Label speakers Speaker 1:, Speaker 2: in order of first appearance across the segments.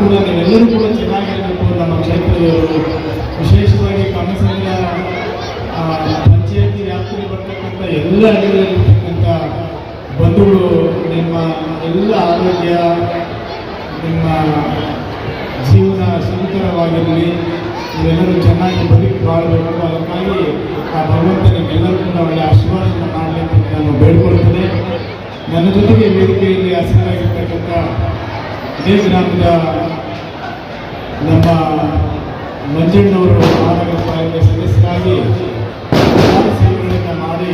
Speaker 1: ಕೂಡ ನೀವೆಲ್ಲರೂ ಕೂಡ ಚೆನ್ನಾಗಿರಬೇಕು ನಮ್ಮ ಕ್ಷೇತ್ರದವರು. ವಿಶೇಷವಾಗಿ ಕನಸಲ್ಲ ಪಂಚಾಯತಿ ವ್ಯಾಪ್ತಿಗೆ ಬರ್ತಕ್ಕಂಥ ಎಲ್ಲ ಅಡಿಗಳಲ್ಲಿರ್ತಕ್ಕಂಥ ಬಂಧುಗಳು, ನಿಮ್ಮ ಎಲ್ಲ ಆರೋಗ್ಯ, ನಿಮ್ಮ ಜೀವನ ಸುಂದರವಾಗಿರಲಿ. ನೀವೆಲ್ಲರೂ ಚೆನ್ನಾಗಿ ಬದುಕಿ ಬಾಳಬೇಕು. ಅದಕ್ಕಾಗಿ ಆ ಭಗವಂತನಿಗೆಲ್ಲರೂ ಕೂಡ ಒಳ್ಳೆಯ ಆಶೀರ್ವಾದವನ್ನು ಮಾಡಲಿ ಅಂತ ನಾನು ಬೇಡ್ಕೊಳ್ತೇನೆ. ನನ್ನ ಜೊತೆಗೆ ವೇದಿಕೆಯಲ್ಲಿ ಹಸಿರಾಗಿರ್ತಕ್ಕಂಥ ಇದೇ ಗ್ರಾಮದ ನಮ್ಮ ಮಂಜಣ್ಣವರು ಮಹಾನಗರ ಪಾಲಿಕೆ ಸದಸ್ಯರಾಗಿ ಸೇವೆಗಳನ್ನು ಮಾಡಿ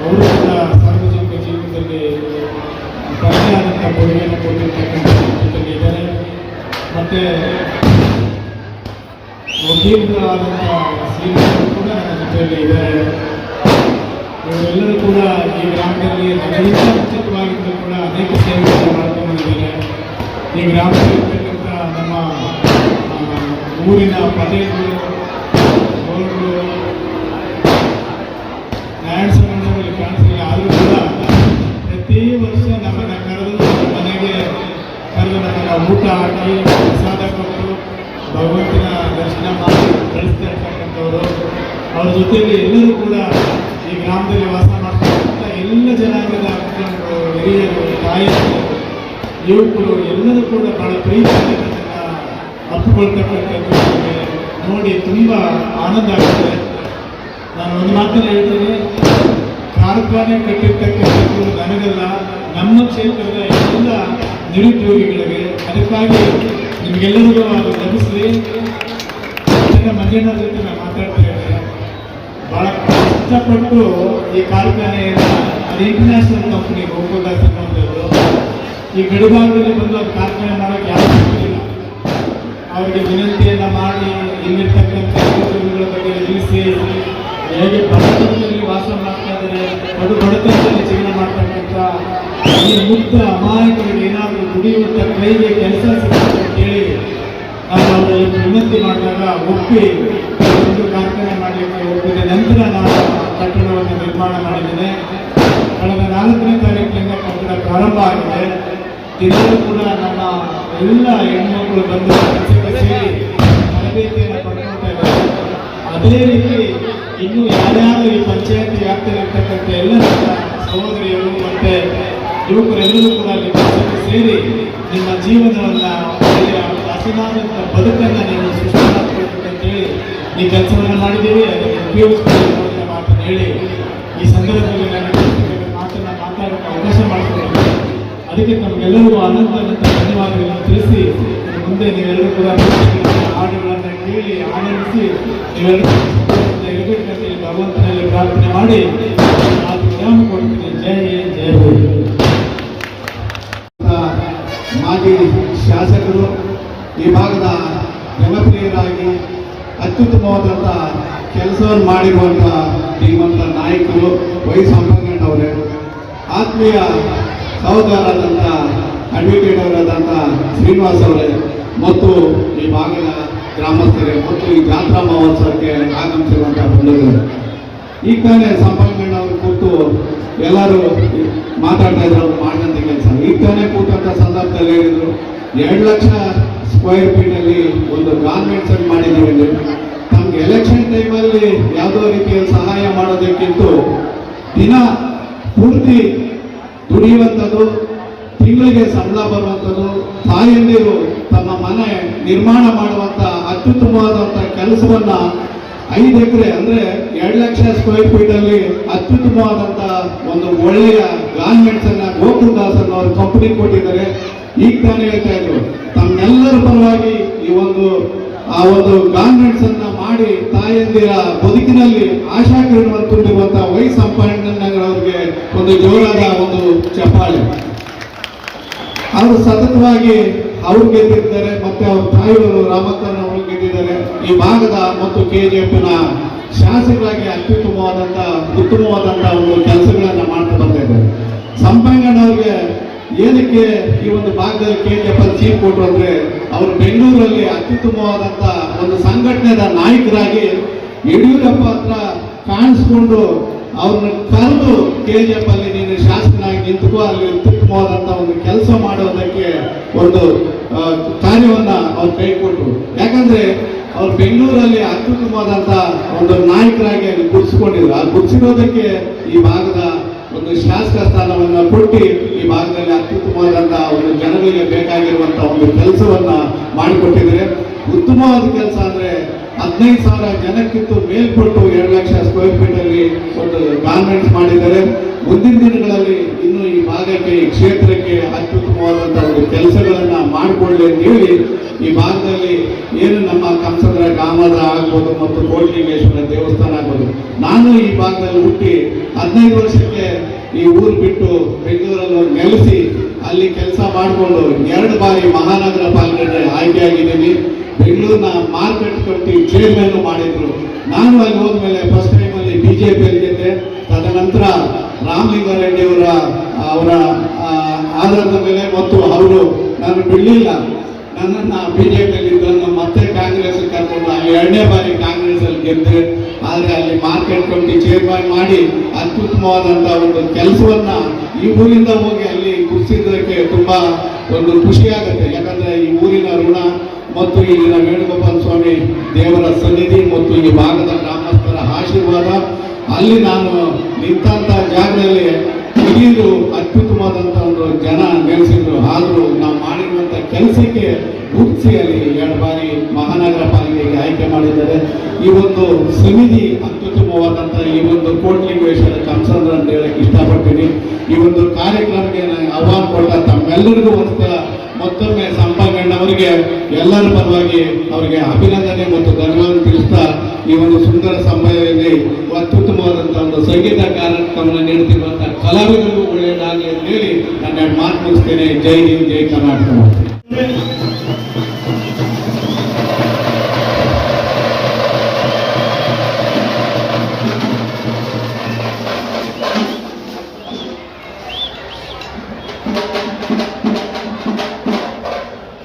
Speaker 1: ಅವರು ಕೂಡ ಸಾರ್ವಜನಿಕ ಜೀವನದಲ್ಲಿ ಆದಂಥ ಕೊಡುಗೆಯನ್ನು ಕೊಟ್ಟಿರ್ತಕ್ಕಂಥ ಇದ್ದಾರೆ. ಮತ್ತು ವಕೀಲರಾದಂಥ ಸೇವೆಗಳು ಕೂಡ ನನ್ನ ಜೊತೆಯಲ್ಲಿ ಇದ್ದಾರೆ. ಇವರೆಲ್ಲರೂ ಕೂಡ ಈ ಗ್ರಾಮದಲ್ಲಿ ನನಗಿಂತ ಮುಂಚಿತವಾಗಿದ್ದು ಕೂಡ ಅನೇಕ ಸೇವೆಗಳನ್ನು ಮಾಡ್ಕೊಂಡು ಬಂದಿದ್ದಾರೆ. ಈ ಗ್ರಾಮದಲ್ಲಿರ್ತಕ್ಕಂಥ ನಮ್ಮ ಊರಿನ ಕಾಣಿಸಿಲ್ಲ ಆದರೂ ಕೂಡ ಪ್ರತಿ ವರ್ಷ ಮನೆಗೆ ಊಟ ಹಾಕಿ ಪ್ರಸಾದ ಕೊಟ್ಟು ಭಗವಂತನ ದರ್ಶನ ಮಾಡಿ ಕಳಿಸ್ತಾ ಇರ್ತಕ್ಕಂಥವ್ರು. ಅವ್ರ ಜೊತೆಯಲ್ಲಿ ಎಲ್ಲರೂ ಕೂಡ ಈ ಗ್ರಾಮದಲ್ಲಿ ವಾಸ ಮಾಡ್ತಕ್ಕಂಥ ಎಲ್ಲ ಜನಾಂಗದ ಹಿರಿಯರು, ತಾಯಿಯರು, ಯುವಕರು ಎಲ್ಲರೂ ಕೂಡ ಬಹಳ ಪ್ರೀತಿಯಿಂದ ಅಪ್ಪಿಕೊಳ್ತಕ್ಕಂಥದ್ದು ನೋಡಿ ತುಂಬ ಆನಂದ ಆಗುತ್ತೆ. ನಾನು ಒಂದು ಮಾತನ್ನು ಹೇಳ್ತೀನಿ. ಕಾರ್ಖಾನೆ ಕಟ್ಟಿರ್ತಕ್ಕಂಥದ್ದು ನನಗಲ್ಲ, ನಮ್ಮ ಕ್ಷೇತ್ರದ ಎಲ್ಲ ನಿರುದ್ಯೋಗಿಗಳಿಗೆ. ಅದಕ್ಕಾಗಿ ನಿಮಗೆಲ್ಲರಿಗೂ ಅದು ಲಭಿಸಲಿ ಮಂಜಣ್ಣ ಜೊತೆ ನಾನು ಮಾತಾಡ್ತೇನೆ ಭಾಳ ಕಷ್ಟಪಟ್ಟು ಈ ಕಾರ್ಖಾನೆಯನ್ನು ಅದು ಇಂಟರ್ನ್ಯಾಷನಲ್ ಕಂಪ್ನಿ ಗೋಕುಲ್ದಾಸ್ ಅನ್ನುವಂಥದ್ದು ಈ ಗಡಿಭಾಗದಲ್ಲಿ ಬಂದು ಅದು ಕಾರ್ಖಾನೆ ಮಾಡೋಕ್ಕೆ ಇಲ್ಲ ಅವರಿಗೆ ವಿನಂತಿಯನ್ನು ಮಾಡಿ ಇಲ್ಲಿರ್ತಕ್ಕಂಥ ಕುಟುಂಬಗಳ ಬಗ್ಗೆ ತಿಳಿಸಿ, ಹೇಗೆ ಬಡತನದಲ್ಲಿ ವಾಸ ಮಾಡ್ತಾ ಇದ್ದಾರೆ ಬಡ ಬಡತನದಲ್ಲಿ ಜೀವನ ಮಾಡ್ತಕ್ಕಂಥ ಈ ಮುಕ್ತ ಅಮಾಯಕರಿಗೆ ಏನಾದರೂ ದುಡಿಯುವಂಥ ಕೈಗೆ ಕೆಲಸ ಸಿಗುತ್ತೆ ಕೇಳಿ ಅವರಲ್ಲಿ ವಿನಂತಿ ಮಾಡಿದಾಗ ಒಪ್ಪಿ ಒಂದು ಕಾರ್ಖಾನೆ ಮಾಡಲಿಕ್ಕೆ ಒಪ್ಪಿದ ನಂತರ ನಾನು ಕಟ್ಟಡವನ್ನು ನಿರ್ಮಾಣ ಮಾಡಿದ್ದೇನೆ. ಕಳೆದ ನಾಲ್ಕನೇ ತಾರೀಕಿನಿಂದ ಕಟ್ಟಡ ಪ್ರಾರಂಭ ಆಗಿದೆ. ದಿನವೂ ಕೂಡ ನಮ್ಮ ಎಲ್ಲ ಹೆಣ್ಮಕ್ಳು ಬಂದು ತರಬೇತಿಯನ್ನು ಪಡ್ಕೊಳ್ತಾ ಇದ್ದಾರೆ. ಅದೇ ರೀತಿ ಇನ್ನು ಯಾರ್ಯಾರು ಈ ಪಂಚಾಯತಿ ವ್ಯಾಪ್ತಿಯಲ್ಲಿರ್ತಕ್ಕಂಥ ಎಲ್ಲ ಸಹೋದರಿಯರು ಮತ್ತೆ ಯುವಕರೆಲ್ಲರೂ ಕೂಡ ಅಲ್ಲಿ ಸೇರಿ ನಿಮ್ಮ ಜೀವನವನ್ನು ಅಸಮಾನಂತ ಬದುಕನ್ನ ನೀವು ಸೃಷ್ಟಿ ಮಾಡ್ಕೊಳ್ಬೇಕು ಅಂತೇಳಿ ಈ ಕೆಲಸವನ್ನು ಮಾಡಿದ್ದೀವಿ, ಅದನ್ನು ಉಪಯೋಗಿಸ್ಕೊಳ್ಳಿ ಮಾತನ್ನು ಹೇಳಿ ಈ ಸಂದರ್ಭದಲ್ಲಿ ನನಗೆ ಮಾತನ್ನು ಮಾತಾಡೋಕೆ ಅವಕಾಶ ಮಾಡಿಕೊಡ್ತೀನಿ ಅದಕ್ಕೆ ನಮಗೆಲ್ಲರಿಗೂ ಅನಂತ ಅನಂತ ಧನ್ಯವಾದಗಳನ್ನು ತಿಳಿಸಿ ಮುಂದೆ ನೀವೆಲ್ಲರೂ ಕೂಡ ಹಾಡುಗಳನ್ನು ಕೇಳಿ ಆನಂದಿಸಿ ಭಗವಂತನಲ್ಲಿ ಪ್ರಾರ್ಥನೆ ಮಾಡಿ ಕೊಡ್ತೀನಿ ಜಯ ಜಯ.
Speaker 2: ಮಾಜಿ ಶಾಸಕರು ಈ ಭಾಗದ ಜನಪ್ರಿಯರಾಗಿ ಅತ್ಯುತ್ತಮವಾದಂಥ ಕೆಲಸವನ್ನು ಮಾಡಿರುವಂಥ ಶ್ರೀಮಂತ ನಾಯಕರು ವೈ ಸಂಪಂಗಣ್ಣವರೇ ಆತ್ಮೀಯ ಸಹೋದರರಾದಂಥ ಅಡ್ವೊಕೇಟ್ ಅವರಾದಂಥ ಶ್ರೀನಿವಾಸ್ ಅವರೇ, ಮತ್ತು ಈ ಭಾಗದ ಗ್ರಾಮಸ್ಥರೇ, ಮತ್ತು ಈ ಜಾತ್ರಾ ಮಹೋತ್ಸವಕ್ಕೆ ಆಗಮಿಸಿರುವಂಥ ಬಂಧುಗಳು, ಈ ತಾನೇ ಸಂಪನ್ಮಣ್ಣ ಅವರು ಕೂತು ಎಲ್ಲರೂ ಮಾತಾಡ್ತಾ ಇದ್ರು, ಅವ್ರು ಮಾಡಿದಂಥ ಕೆಲಸ. ಈ ತಾನೇ ಕೂತಂಥ ಸಂದರ್ಭದಲ್ಲಿ ಹೇಳಿದ್ರು, ಎರಡು ಲಕ್ಷ ಸ್ಕ್ವೇರ್ ಫೀಟ್ ಅಲ್ಲಿ ಒಂದು ಗಾರ್ಮೆಂಟ್ಸ್ ಸೆಟ್ ಮಾಡಿದ್ದೀವಿ ನಮ್ಗೆ ಎಲೆಕ್ಷನ್ ಟೈಮಲ್ಲಿ ಯಾವುದೋ ರೀತಿಯ ಸಹಾಯ ಮಾಡೋದಕ್ಕಿಂತ ದಿನ ಪೂರ್ತಿ ದುಡಿಯುವಂಥದ್ದು, ತಿಂಗಳಿಗೆ ಸಂಬಳ ಬರುವಂಥದ್ದು, ತಾಯಂದಿರು ತಮ್ಮ ಮನೆ ನಿರ್ಮಾಣ ಮಾಡುವಂಥ ಅತ್ಯುತ್ತಮವಾದಂಥ ಕೆಲಸವನ್ನು ಐದು ಎಕರೆ ಅಂದರೆ ಎರಡು ಲಕ್ಷ ಸ್ಕ್ವೇರ್ ಫೀಟ್ ಅಲ್ಲಿ ಅತ್ಯುತ್ತಮವಾದಂತ ಒಂದು ಒಳ್ಳೆಯ ಗಾರ್ಮೆಂಟ್ಸ್ ಅನ್ನ ಗೋಕುಲ್ ದಾಸ್ ಅವ್ರ ಕಂಪನಿ ಕೊಟ್ಟಿದ್ದಾರೆ. ಈಗ ತಾನೇ ಹೇಳ್ತಾ ಇದ್ರು, ತಮ್ಮೆಲ್ಲರ ಪರವಾಗಿ ಈ ಒಂದು ಆ ಒಂದು ಗಾರ್ಮೆಂಟ್ಸ್ ಅನ್ನ ಮಾಡಿ ತಾಯಂದಿರ ಬದುಕಿನಲ್ಲಿ ಆಶಾ ಕಿರಣವನ್ನು ತುಂಬಿರುವಂತಹ ವೈ ಸಂಪಣ್ಣನವರಿಗೆ ಒಂದು ಜೋರಾದ ಒಂದು ಚಪ್ಪಾಳೆ. ಅವರು ಸತತವಾಗಿ ಅವ್ರು ಗೆದ್ದಿದ್ದಾರೆ, ಮತ್ತೆ ಅವ್ರ ತಾಯಿಯವರು ರಾಮಕ್ಕನ ಅವರು ಗೆದ್ದಿದ್ದಾರೆ. ಈ ಭಾಗದ ಮತ್ತು ಕೆ ಜಿ ಎಫ್ನ ಶಾಸಕರಾಗಿ ಅತ್ಯುತ್ತಮವಾದಂತ, ಉತ್ತಮವಾದಂತ ಒಂದು ಕೆಲಸಗಳನ್ನ ಮಾಡ್ತಾ ಬರ್ತಾ ಇದ್ದಾರೆ.
Speaker 1: ಏನಕ್ಕೆ ಈ ಒಂದು ಭಾಗದಲ್ಲಿ ಕೆ ಜಿ ಎಫ್ ಚೀಫ್ ಕೊಟ್ಟರು ಅಂದ್ರೆ ಅವರು ಬೆಂಗಳೂರಲ್ಲಿ ಅತ್ಯುತ್ತಮವಾದಂತ ಒಂದು ಸಂಘಟನೆದ ನಾಯಕರಾಗಿ ಯಡಿಯೂರಪ್ಪ ಹತ್ರ ಕಾಣಿಸ್ಕೊಂಡು ಅವ್ರನ್ನ ಕರೆದು ಕೆ ಜಿ ಎಫ್ ಅಲ್ಲಿ ನೀನು ಶಾಸಕನಾಗಿ ನಿಂತುಕೋ, ಅಲ್ಲಿ ಅತ್ಯುತ್ತಮವಾದಂತ ಒಂದು ಕೆಲಸ ಮಾಡೋದಕ್ಕೆ ಒಂದು ಕಾರ್ಯವನ್ನ ಅವ್ರು ಕೈ ಕೊಟ್ಟರು ಯಾಕಂದ್ರೆ ಅವ್ರು ಬೆಂಗಳೂರಲ್ಲಿ ಅತ್ಯುತ್ತಮವಾದಂತ ಒಂದು ನಾಯಕರಾಗಿ ಅಲ್ಲಿ ಗುರ್ಸ್ಕೊಂಡಿದ್ರು ಆ ಗುರ್ಸಿರೋದಕ್ಕೆ ಈ ಭಾಗದ ಒಂದು ಶಾಸಕ ಸ್ಥಾನವನ್ನ ಕೊಟ್ಟು ಈ ಭಾಗದಲ್ಲಿ ಅತ್ಯುತ್ತಮವಾದಂತಹ ಒಂದು ಜನಗಳಿಗೆ ಬೇಕಾಗಿರುವಂತ ಒಂದು ಕೆಲಸವನ್ನ ಮಾಡಿಕೊಟ್ಟಿದ್ದಾರೆ. ಉತ್ತಮವಾದ ಕೆಲಸ ಅಂದ್ರೆ ಹದಿನೈದು ಸಾವಿರ ಜನಕ್ಕಿಂತ ಮೇಲ್ಪಟ್ಟು ಎರಡು ಲಕ್ಷ ಸ್ಕ್ವೇರ್ ಫೀಟ್ ಅಲ್ಲಿ ಒಂದು ಗಾರ್ಮೆಂಟ್ಸ್ ಮಾಡಿದ್ದಾರೆ. ಮುಂದಿನ ದಿನಗಳಲ್ಲಿ ಇನ್ನು ಈ ಭಾಗಕ್ಕೆ, ಈ ಕ್ಷೇತ್ರಕ್ಕೆ ಕೆಲಸಗಳನ್ನ ಅಂತ ಹೇಳಿ, ಈ ಭಾಗದಲ್ಲಿ ಏನು ನಮ್ಮ ಕಂಸಂದ್ರ ಕಾಮದ ಆಗ್ಬೋದು ಮತ್ತು ಕೋಟಿಲಿಂಗೇಶ್ವರ ದೇವಸ್ಥಾನ ಆಗ್ಬೋದು. ನಾನು ಈ ಭಾಗದಲ್ಲಿ ಹುಟ್ಟಿ ಹದಿನೈದು ವರ್ಷಕ್ಕೆ ಈ ಊರು ಬಿಟ್ಟು ಬೆಂಗಳೂರಲ್ಲಿ ನೆಲೆಸಿ ಅಲ್ಲಿ ಕೆಲಸ ಮಾಡಿಕೊಂಡು ಎರಡು ಬಾರಿ ಮಹಾನಗರ ಪಾಲಿಕೆ ಆಯ್ಕೆ ಆಗಿದ್ದೀನಿ. ಬೆಂಗಳೂರಿನ ಮಾರ್ಕೆಟ್ ಕಟ್ಟಿ ಚೇರ್ಮನ್ ಮಾಡಿದ್ರು. ನಾನು ಅಲ್ಲಿ ಹೋದ್ಮೇಲೆ ಫಸ್ಟ್ ಟೈಮ್ ಅಲ್ಲಿ ಪಿ ಗೆದ್ದೆ. ತದನಂತರ ರಾಮಲಿಂಗಾರೆಡ್ಡಿ ಅವರ ಅವರ ಆಧಾರದ ಮೇಲೆ ಮತ್ತು ಅವರು ನಾನು ಬಿಡಲಿಲ್ಲ. ನನ್ನನ್ನು ನನ್ನನ್ನ ಪಿಯಲ್ಲಿ ಇದ್ದನ್ನು ಮತ್ತೆ ಕಾಂಗ್ರೆಸ್ ಕರ್ಕೊಂಡು ಅಲ್ಲಿ ಎರಡನೇ ಬಾರಿ ಕಾಂಗ್ರೆಸ್ ಅಲ್ಲಿ ಗೆದ್ದೆ. ಆದರೆ ಅಲ್ಲಿ ಮಾರ್ಕೆಟ್ ಕಮಿಟಿ ಚೇರ್ಮನ್ ಮಾಡಿ ಅತ್ಯುತ್ತಮವಾದಂಥ ಒಂದು ಕೆಲಸವನ್ನ ಈ ಊರಿಂದ ಹೋಗಿ ಅಲ್ಲಿ ಕುಸಿದಕ್ಕೆ ತುಂಬಾ ಒಂದು ಖುಷಿ ಆಗುತ್ತೆ. ಯಾಕಂದ್ರೆ ಈ ಊರಿನ ಋಣ ಮತ್ತು ಇಲ್ಲಿನ ವೇಣುಗೋಪಾಲ ಸ್ವಾಮಿ ದೇವರ ಸನ್ನಿಧಿ ಮತ್ತು ಈ ಭಾಗದ ಗ್ರಾಮಸ್ಥರ ಆಶೀರ್ವಾದ, ಅಲ್ಲಿ ನಾನು ನಿಂತಹ ಜಾಗದಲ್ಲಿ ಹಿರಿಯರು ಅತ್ಯುತ್ತಮವಾದಂಥ ಒಂದು ಜನ ನೆಲೆಸಿದ್ರು ಆದರೂ ನಾವು ಮಾಡಿರುವಂಥ ಕೆಲಸಕ್ಕೆ ಉಚ್ಚಿಯಲ್ಲಿ ಎರಡು ಬಾರಿ ಮಹಾನಗರ ಪಾಲಿಕೆಗೆ ಆಯ್ಕೆ ಮಾಡಿದ್ದಾರೆ. ಈ ಒಂದು ಸಮಿತಿ ಅತ್ಯುತ್ತಮವಾದಂಥ ಈ ಒಂದು ಕೋಟ್ಲಿಂಗೇಶ್ವರ ಕಂಸಂದ್ರ ಅಂತ ಹೇಳಕ್ ಇಷ್ಟಪಡ್ತೀನಿ. ಈ ಒಂದು ಕಾರ್ಯಕ್ರಮಕ್ಕೆ ಆಹ್ವಾನ ಕೊಟ್ಟ ತಮ್ಮೆಲ್ಲರಿಗೂ ಒಂದು ಮತ್ತೊಮ್ಮೆ ಸಂಪಂಗಣ್ಣವರಿಗೆ ಎಲ್ಲರ ಪರವಾಗಿ ಅವರಿಗೆ ಅಭಿನಂದನೆ ಮತ್ತು ಧನ್ಯವಾದ ತಿಳಿಸ್ತಾ ಈ ಒಂದು ಸುಂದರ ಸಮಯದಲ್ಲಿ ಅತ್ಯುತ್ತಮವಾದಂಥ ಒಂದು ಸಂಗೀತ ಕಾರ್ಯಕ್ರಮವನ್ನು ನೀಡುತ್ತಿರುವಂತಹ ಕಲಾವಿದರಿಗೂ ಒಳ್ಳೆಯದಾಗಲಿ ಅಂತ ಹೇಳಿ ನನ್ನ ಎರಡು ಮಾತು ಮುಗಿಸ್ತೇನೆ ಜೈ ಹಿಂದ್ ಜೈ ಕರ್ನಾಟಕ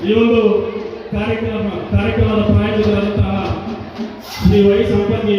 Speaker 3: ಈ ಒಂದು ಕಾರ್ಯಕ್ರಮ ಕಾರ್ಯಕ್ರಮದ ಪ್ರಾಯೋಜಕರಾದಂತಹ ಶ್ರೀ ವೈ ಸಂಪತ್ತಿ